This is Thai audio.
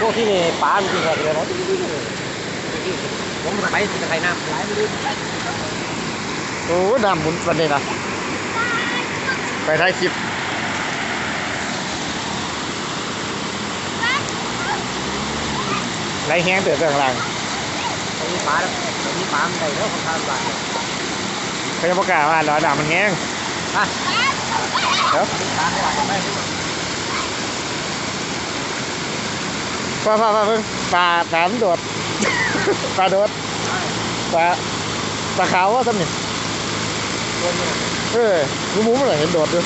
พวกที่นี่ปลามันกินอะไรเลยนะผมไปจะใครน้ำไหลไม่รู้โอ้ดำหมุนวันนี้นะไปถ่ายคลิปไรแห้งเตือนเรื่องหลังตรงนี้ปลาแล้วตรงนี้ปลามันได้แล้วของทางบ้านเขาจะประกล้าศว่าเราดำมันแห้งฮะเดี๋ยว ปลาปลาปลาป้าเพิ่งปลาสามโดด ปลาโดดปลาปลาขาวว่าสำนี่ตัวนี้เออรู้มุ้งเลยเห็นโดดด้วย